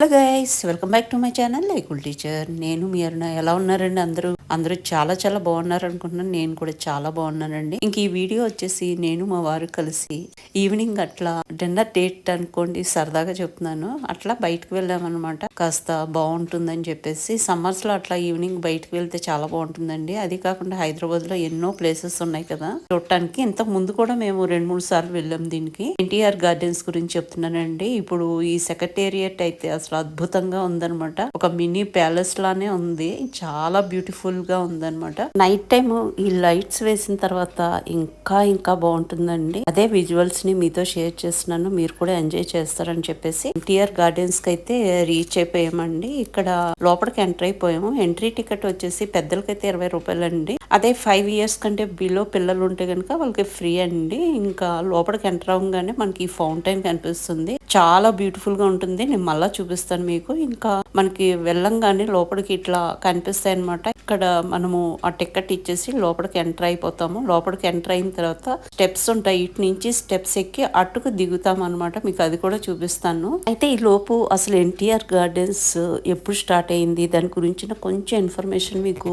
Hello guys welcome back to my channel లైకుల్ teacher నేను మీ అరుణ. ఎలా ఉన్నారండి అందరూ? అందరూ చాలా చాలా బాగున్నారు అనుకుంటున్నాను. నేను కూడా చాలా బాగున్నానండి. ఇంక ఈ వీడియో వచ్చేసి నేను మా వారు కలిసి ఈవినింగ్ అట్లా డిన్నర్ డేట్ అనుకోండి సరదాగా చెప్తున్నాను. అట్లా బయటకు వెళ్ళామన్నమాట. కాస్త బాగుంటుందని చెప్పేసి సమ్మర్స్లో అట్లా ఈవినింగ్ బయటకు వెళ్తే చాలా బాగుంటుందండి. అది కాకుండా హైదరాబాద్లో ఎన్నో ప్లేసెస్ ఉన్నాయి కదా. చూడటానికి ఇంతకు ముందు కూడా మేము రెండు మూడు సార్లు వెళ్ళాం దీనికి. ఎన్టీఆర్ గార్డెన్స్ గురించి చెప్తున్నానండి. ఇప్పుడు ఈ సెక్రటేరియట్ అయితే అసలు అద్భుతంగా ఉందన్నమాట. ఒక మినీ ప్యాలెస్ లానే ఉంది. చాలా బ్యూటిఫుల్ గా ఉందన్నమాట. నైట్ టైం ఈ లైట్స్ వేసిన తర్వాత ఇంకా ఇంకా బాగుంటుందండి. అదే విజువల్స్ని మీతో షేర్ చేస్తున్నాను. మీరు కూడా ఎంజాయ్ చేస్తారని చెప్పేసి ఎన్టీఆర్ గార్డెన్స్కి అయితే రీచ్ అయిపోయామండి. ఇక్కడ లోపలికి ఎంటర్ అయిపోయాము. ఎంట్రీ టికెట్ వచ్చేసి పెద్దలకైతే ఇరవై రూపాయలండి. అదే ఫైవ్ ఇయర్స్ కంటే బిలో పిల్లలు ఉంటే కనుక వాళ్ళకి ఫ్రీ అండి. ఇంకా లోపలికి ఎంటర్ అవ్వగానే మనకి ఈ ఫౌంటైన్ కనిపిస్తుంది. చాలా బ్యూటిఫుల్గా ఉంటుంది. నేను మళ్ళా చూపిస్తాను మీకు. ఇంకా మనకి వెళ్ళంగానే లోపలికి ఇట్లా కనిపిస్తాయి అనమాట ఇక్కడ మనము ఆ టికెట్ ఇచ్చేసి లోపలికి ఎంటర్ అయిపోతాము. లోపలికి ఎంటర్ అయిన తర్వాత స్టెప్స్ ఉంటాయి. ఇటు నుంచి స్టెప్స్ ఎక్కి అటుకు దిగుతాం అనమాట మీకు అది కూడా చూపిస్తాను. అయితే ఈ లోపు అసలు ఎన్టీఆర్ గార్డెన్స్ ఎప్పుడు స్టార్ట్ అయింది? దాని గురించిన కొంచెం ఇన్ఫర్మేషన్ మీకు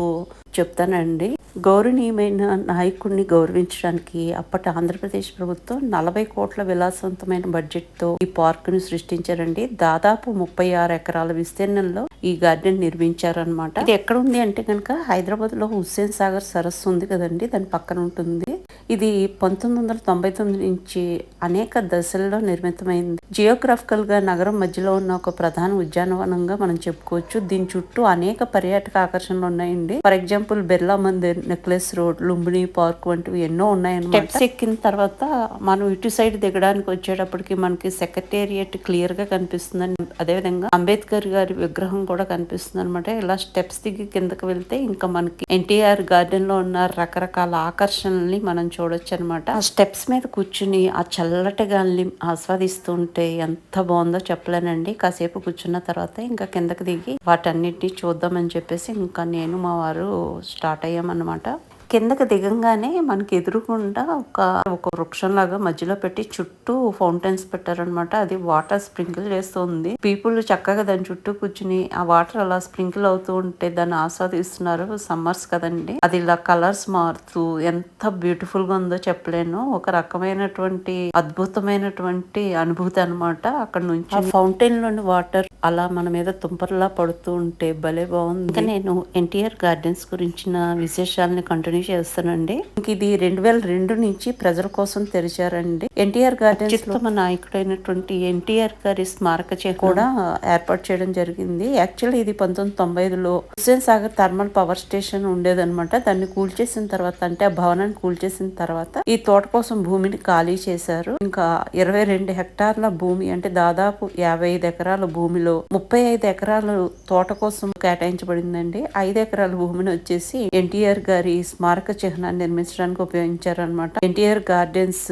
చెప్తానండి. గౌరవనీయమైన నాయకుడిని గౌరవించడానికి అప్పటి ఆంధ్రప్రదేశ్ ప్రభుత్వం నలభై కోట్ల విలాసవంతమైన బడ్జెట్తో ఈ పార్కును సృష్టించారండి. దాదాపు ముప్పై ఆరు ఎకరాల విస్తీర్ణంలో ఈ గార్డెన్ నిర్మించారనమాట ఇది ఎక్కడ ఉంది అంటే కనుక హైదరాబాద్లో హుస్సేన్ సాగర్ సరస్సు ఉంది కదండి. దాని పక్కన ఉంటుంది ఇది పంతొమ్మిది వందల తొంభై తొమ్మిది నుంచి అనేక దశల్లో నిర్మితమైంది. జియోగ్రాఫికల్గా నగరం మధ్యలో ఉన్న ఒక ప్రధాన ఉద్యానవనంగా మనం చెప్పుకోవచ్చు. దీని చుట్టూ అనేక పర్యాటక ఆకర్షణలు ఉన్నాయండి. For example Birla Mandir necklace road Lumbini park వంటివి ఎన్నో ఉన్నాయన్నమాట. స్టెప్స్ ఎక్కిన తర్వాత మనం ఇటు సైడ్ దిగడానికి వచ్చేటప్పటికి మనకి సెక్రటేరియట్ క్లియర్గా కనిపిస్తుందని అదేవిధంగా అంబేద్కర్ గారి విగ్రహం కూడా కనిపిస్తుంది అనమాట ఇలా స్టెప్స్ దిగి కిందకి వెళ్తే ఇంకా మనకి ఎన్టీఆర్ గార్డెన్లో ఉన్న రకరకాల ఆకర్షణల్ని మనం చూడొచ్చు అనమాట ఆ స్టెప్స్ మీద కూర్చుని ఆ చల్లటి గాలిని ఆస్వాదిస్తుంటే ఎంత బాగుందో చెప్పలేనండి. కాసేపు కూర్చున్న తర్వాత ఇంకా కిందకి దిగి వాటన్నిటిని చూద్దామని చెప్పేసి ఇంకా నేను మా వారు స్టార్ట్ అయ్యామన్నమాట. కిందకి దిగంగానే మనకి ఎదురుకుండా ఒక ఒక వృక్షం లాగా మధ్యలో పెట్టి చుట్టూ ఫౌంటైన్స్ పెట్టారనమాట. అది వాటర్ స్ప్రింకిల్ చేస్తుంది. పీపుల్ చక్కగా దాని చుట్టూ కూర్చుని ఆ వాటర్ అలా స్ప్రింకిల్ అవుతూ ఉంటే దాన్ని ఆస్వాదిస్తున్నారు సమ్మర్స్ కదండి. అది ఇలా కలర్స్ మారుతూ ఎంత బ్యూటిఫుల్గా ఉందో చెప్పలేను. ఒక రకమైనటువంటి అద్భుతమైనటువంటి అనుభూతి అనమాట అక్కడ నుంచి. ఫౌంటైన్లోని వాటర్ అలా మన మీద తుంపర్లా పడుతూ ఉంటే భలే బాగుంది. ఇంకా నేను ఎన్టీఆర్ గార్డెన్స్ గురించిన విశేషాలని కంటిన్యూ చేస్తానండి. ఇంక ఇది రెండు వేల రెండు నుంచి ప్రజల కోసం తెరిచారండి. ఎన్టీఆర్ గార్డెన్స్లో మన నాయకుడైనటువంటి ఎన్టీఆర్ గారి స్మారక చిహ్నం కూడా ఏర్పాటు చేయడం జరిగింది. యాక్చువల్లీ ఇది పంతొమ్మిది తొంభై ఐదులో Hussain Sagar thermal power station ఉండేదన్నమాట. దాన్ని కూల్చేసిన తర్వాత అంటే ఆ భవనాన్ని కూల్చేసిన తర్వాత ఈ తోట కోసం భూమిని ఖాళీ చేశారు. ఇంకా ఇరవై రెండు హెక్టార్ల భూమి అంటే దాదాపు యాభై ఐదు ఎకరాల భూమిలో ముప్పై ఐదు ఎకరాలు తోట కోసం కేటాయించబడిందండి. ఐదు ఎకరాల భూమిని వచ్చేసి ఎన్టీఆర్ గారి స్మారక చిహ్నాన్ని నిర్మించడానికి ఉపయోగించారనమాట ఎన్టీఆర్ గార్డెన్స్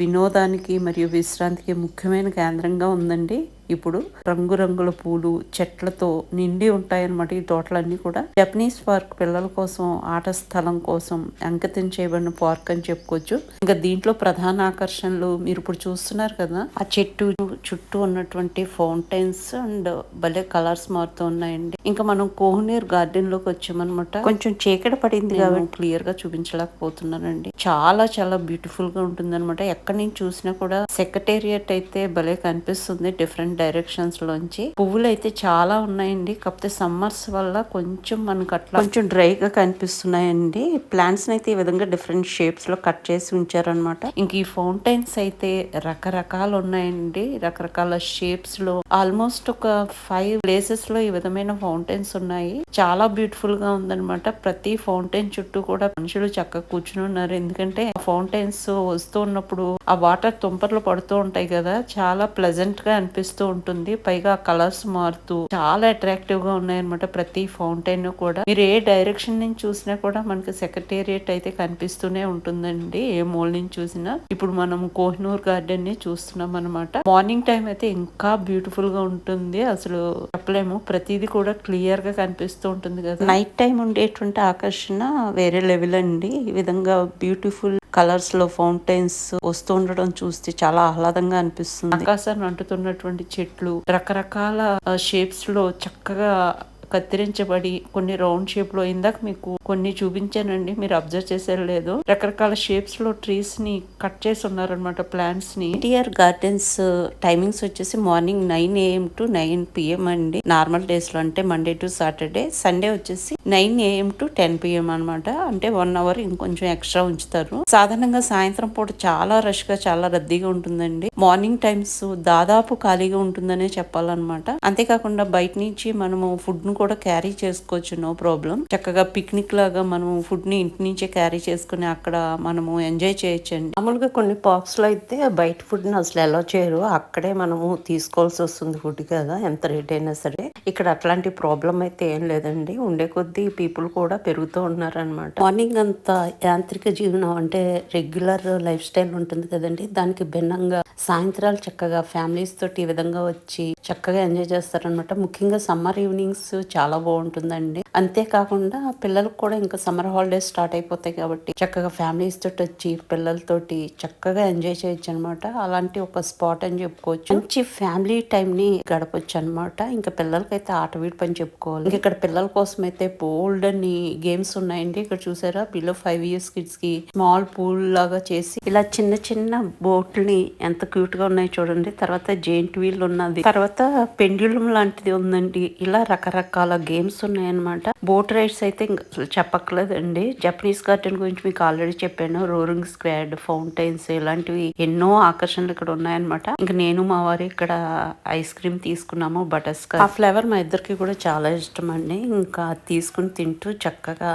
వినోదానికి మరియు విశ్రాంతికి ముఖ్యమైన కేంద్రంగా ఉందండి. ఇప్పుడు రంగురంగుల పూలు చెట్లతో నిండి ఉంటాయన్నమాట ఈ తోటలన్నీ కూడా. జపనీస్ పార్క్ పిల్లల కోసం ఆట స్థలం కోసం అంకితం చేయబడిన పార్క్ అని చెప్పుకోవచ్చు. ఇంకా దీంట్లో ప్రధాన ఆకర్షణలు మీరు ఇప్పుడు చూస్తున్నారు కదా. ఆ చెట్టు చుట్టూ ఉన్నటువంటి ఫౌంటైన్స్ అండ్ భలే కలర్స్ మారుతూ ఉన్నాయండి. ఇంకా మనం కోహ్నీర్ గార్డెన్లోకి వచ్చామన్నమాట. కొంచెం చీకటి పడింది కాబట్టి క్లియర్గా చూపించలేకపోతున్నానండి. చాలా చాలా బ్యూటిఫుల్గా ఉంటుంది అనమాట ఎక్కడి నుంచి చూసినా కూడా సెక్రటేరియట్ అయితే భలే కనిపిస్తుంది. డిఫరెంట్ డైరెక్షన్స్ లోంచి పువ్వులు అయితే చాలా ఉన్నాయండి. కాకపోతే సమ్మర్స్ వల్ల కొంచెం మనకు అట్లా కొంచెం డ్రై గా కనిపిస్తున్నాయండి. ప్లాంట్స్ అయితే ఈ విధంగా డిఫరెంట్ షేప్స్లో కట్ చేసి ఉంచారనమాట ఇంక ఈ ఫౌంటైన్స్ అయితే రకరకాలు ఉన్నాయండి. రకరకాల షేప్స్లో ఆల్మోస్ట్ ఒక ఫైవ్ ప్లేసెస్లో ఈ విధమైన ఫౌంటైన్స్ ఉన్నాయి. చాలా బ్యూటిఫుల్గా ఉందన్నమాట. ప్రతి ఫౌంటైన్ చుట్టూ కూడా మనుషులు చక్కగా కూర్చుని ఉన్నారు. ఎందుకంటే ఫౌంటైన్స్ వస్తూ ఉన్నప్పుడు ఆ వాటర్ తుంపర్లు పడుతూ ఉంటాయి కదా. చాలా ప్లెజెంట్గా అనిపిస్తూ ఉంటుంది. పైగా కలర్స్ మారుతూ చాలా అట్రాక్టివ్గా ఉన్నాయన్నమాట ప్రతి ఫౌంటైన్ కూడా. మీరు ఏ డైరెక్షన్ నుంచి చూసినా కూడా మనకి సెక్రటేరియట్ అయితే కనిపిస్తూనే ఉంటుందండి. ఏ మూల నుంచి చూసినా. ఇప్పుడు మనం కోహినూర్ గార్డెన్ని చూస్తున్నాం అనమాట మార్నింగ్ టైం అయితే ఇంకా బ్యూటిఫుల్గా ఉంటుంది. అసలు చెప్పలేము. ప్రతిదీ కూడా క్లియర్గా కనిపిస్తూ ఉంటుంది కదా. నైట్ టైం ఉండేటువంటి ఆకర్షణ వేరే లెవెల్ అండి. ఈ విధంగా బ్యూటిఫుల్ కలర్స్లో ఫౌంటైన్స్ వస్తూ ఉండడం చూస్తే చాలా ఆహ్లాదంగా అనిపిస్తుంది. ఆకాశాన్ని అంటుతున్నటువంటి చెట్లు రకరకాల షేప్స్లో చక్కగా కత్తిరించబడి కొన్ని రౌండ్ షేప్లో ఇందాక మీకు కొన్ని చూపించానండి మీరు అబ్జర్వ్ చేసారు లేదు. రకరకాల షేప్స్లో ట్రీస్ని కట్ చేసి ఉన్నారనమాట ప్లాంట్స్ని. ఎన్టీఆర్ గార్డెన్స్ టైమింగ్స్ వచ్చేసి morning nine AM to nine PM అండి. నార్మల్ డేస్లో అంటే మండే టు సాటర్డే సండే వచ్చేసి nine AM to ten PM అనమాట అంటే వన్ అవర్ ఇంకొంచెం ఎక్స్ట్రా ఉంచుతారు. సాధారణంగా సాయంత్రం పూట చాలా రష్గా చాలా రద్దీగా ఉంటుందండి. మార్నింగ్ టైమ్స్ దాదాపు ఖాళీగా ఉంటుందనే చెప్పాలన్నమాట. అంతేకాకుండా బయట నుంచి మనము ఫుడ్ను కూడా క్యారీ చేసుకోవచ్చు నో ప్రాబ్లం చక్కగా పిక్నిక్ లాగా మనం ఫుడ్ని ఇంటి నుంచే క్యారీ చేసుకుని అక్కడ మనము ఎంజాయ్ చేయొచ్చు అండి మామూలుగా కొన్ని పార్క్స్లో అయితే బయట ఫుడ్ని అసలు ఎలా చేయరు. అక్కడే మనము తీసుకోవాల్సి వస్తుంది ఫుడ్ కదా ఎంత రేట్ అయినా సరే. ఇక్కడ అట్లాంటి ప్రాబ్లం అయితే ఏం లేదండి. ఉండే కొద్దీ పీపుల్ కూడా పెరుగుతూ ఉన్నారనమాట మార్నింగ్ అంతా యాంత్రిక జీవనం అంటే రెగ్యులర్ లైఫ్ స్టైల్ ఉంటుంది కదండి. దానికి భిన్నంగా సాయంత్రాలు చక్కగా ఫ్యామిలీస్ తోటి ఈ విధంగా వచ్చి చక్కగా ఎంజాయ్ చేస్తారనమాట ముఖ్యంగా సమ్మర్ ఈవినింగ్స్ చాలా బాగుంటుందండి. అంతేకాకుండా పిల్లలకు కూడా ఇంకా సమ్మర్ హాలిడేస్ స్టార్ట్ అయిపోతాయి కాబట్టి చక్కగా ఫ్యామిలీస్ తోటి వచ్చి పిల్లలతోటి చక్కగా ఎంజాయ్ చేయొచ్చు అనమాట అలాంటి ఒక స్పాట్ అని చెప్పుకోవచ్చు. మంచి ఫ్యామిలీ టైం ని గడపచ్చు అనమాట ఇంకా పిల్లలకైతే ఆట వీడి పని చెప్పుకోవాలి. ఇంకా ఇక్కడ పిల్లల కోసం అయితే బోల్డ్ అని గేమ్స్ ఉన్నాయండి. ఇక్కడ చూసారా? బిలో ఫైవ్ ఇయర్స్ కిడ్స్కి స్మాల్ పూల్ లాగా చేసి ఇలా చిన్న చిన్న బోట్లని ఎంత క్యూట్గా ఉన్నాయి చూడండి. తర్వాత జెయింట్ వీల్ ఉన్నది. తర్వాత పెండ్యులం లాంటిది ఉందండి. ఇలా రకరకాల గేమ్స్ ఉన్నాయన్నమాట. బోట్ రైడ్స్ అయితే ఇంక చెప్పక్కర్లేదండి. జపనీస్ గార్డెన్ గురించి మీకు ఆల్రెడీ చెప్పాను. రోరింగ్ స్క్వాడ్ ఫౌంటైన్స్ ఇలాంటివి ఎన్నో ఆకర్షణలు ఇక్కడ ఉన్నాయన్నమాట. ఇంకా నేను మా వారు ఇక్కడ ఐస్ క్రీమ్ తీసుకున్నాము బటర్ స్కాచ్ ఆ ఫ్లేవర్ మా ఇద్దరికి కూడా చాలా ఇష్టం అండి ఇంకా తీసుకుని తింటూ చక్కగా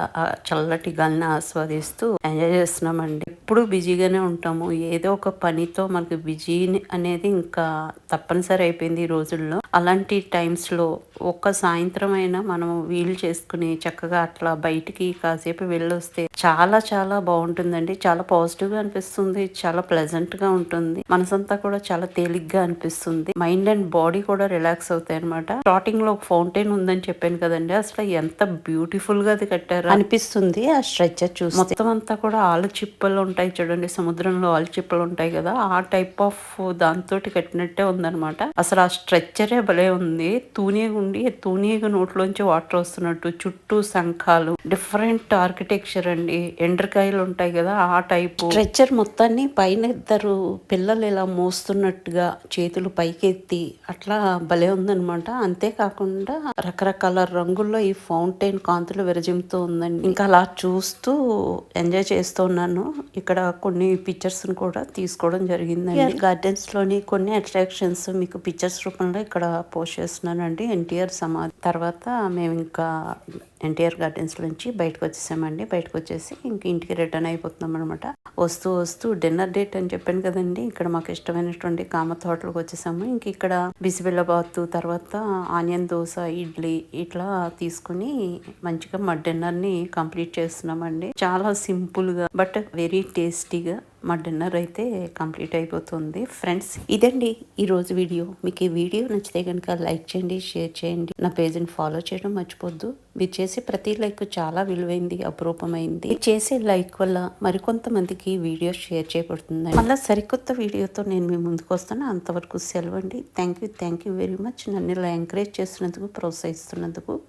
చల్లటి గాలిని ఆస్వాదిస్తూ ఎంజాయ్ చేస్తున్నామండి. ఎప్పుడు బిజీగానే ఉంటాము. ఏదో ఒక పనితో మనకి బిజీ అనేది ఇంకా తప్పనిసరి అయిపోయింది ఈ రోజుల్లో. అలాంటి టైమ్స్లో ఒక్క సాయంత్రం అయినా మనం వీలు చేసుకుని చక్కగా అట్లా బయటికి కాసేపు వెళ్ళొస్తే చాలా చాలా బాగుంటుందండి. చాలా పాజిటివ్గా అనిపిస్తుంది. చాలా ప్లెజెంట్గా ఉంటుంది. మనసంతా కూడా చాలా తేలిగ్గా అనిపిస్తుంది. మైండ్ అండ్ బాడీ కూడా రిలాక్స్ అవుతాయి అనమాట స్టార్టింగ్లో ఫౌంటైన్ ఉందని చెప్పాను కదండి. అసలు ఎంత బ్యూటిఫుల్గా అది కట్టారు అనిపిస్తుంది. ఆ స్ట్రెచ్చర్ చూసి మొత్తం అంతా కూడా ఆలు చిప్పలు ఉంటాయి చూడండి. సముద్రంలో ఆలు చిప్పలు ఉంటాయి కదా. ఆ టైప్ ఆఫ్ దాంతో కట్టినట్టే ఉందనమాట అసలు ఆ స్ట్రెచ్చరే భలే ఉంది. తూనీగా ఉండి నోట్లోంచి వాటర్ వస్తున్నట్టు చుట్టూ శంఖాలు డిఫరెంట్ ఆర్కిటెక్చర్ అండి. ఎండ్రకాయలు ఉంటాయి కదా ఆ టైపు. స్ట్రెచ్చర్ మొత్తాన్ని పైన ఇద్దరు పిల్లలు ఇలా మోస్తున్నట్టుగా చేతులు పైకెత్తి అట్లా భలే ఉందన్నమాట. అంతేకాకుండా రకరకాల రంగుల్లో ఈ ఫౌంటైన్ కాంతులు విరజిమ్ముతూ ఉందండి. ఇంకా అలా చూస్తూ ఎంజాయ్ చేస్తూ ఉన్నాను. ఇక్కడ కొన్ని పిక్చర్స్ కూడా తీసుకోవడం జరిగిందండి. గార్డెన్స్లోని కొన్ని అట్రాక్షన్స్ మీకు పిక్చర్స్ రూపంలో ఇక్కడ పోస్ట్ చేస్తున్నానండి. ఎన్టీఆర్ సమాధి. తర్వాత తర్వాత మేము ఇంకా ఎన్టీఆర్ గార్డెన్స్ నుంచి బయటకు వచ్చేసామండి. బయటకు వచ్చేసి ఇంక ఇంటికి రిటర్న్ అయిపోతున్నాం అనమాట వస్తూ వస్తూ డిన్నర్ డేట్ అని చెప్పాను కదండి. ఇక్కడ మాకు ఇష్టమైనటువంటి కామత్ హోటల్కి వచ్చేసాము. ఇంక ఇక్కడ బిసిబిల్లబాత్ తర్వాత ఆనియన్ దోశ ఇడ్లీ ఇట్లా తీసుకుని మంచిగా మా డిన్నర్ని కంప్లీట్ చేస్తున్నామండి. చాలా సింపుల్గా బట్ వెరీ టేస్టీగా మా డిన్నర్ అయితే కంప్లీట్ అయిపోతుంది. ఫ్రెండ్స్ ఇదండి ఈరోజు వీడియో. మీకు ఈ వీడియో నచ్చితే కనుక లైక్ చేయండి షేర్ చేయండి. నా పేజ్ని ఫాలో చేయడం మర్చిపోద్దు. మీరు చేసే ప్రతి లైక్ చాలా విలువైంది అపురూపమైంది. చేసే లైక్ వల్ల మరికొంతమందికి వీడియో షేర్ చేయబడుతుంది మళ్ళీ సరికొత్త వీడియోతో నేను మీ ముందుకు వస్తాను. అంతవరకు సెలవు అండి thank you thank you very much. నన్ను ఇలా ఎంకరేజ్ చేస్తున్నందుకు ప్రోత్సహిస్తున్నందుకు.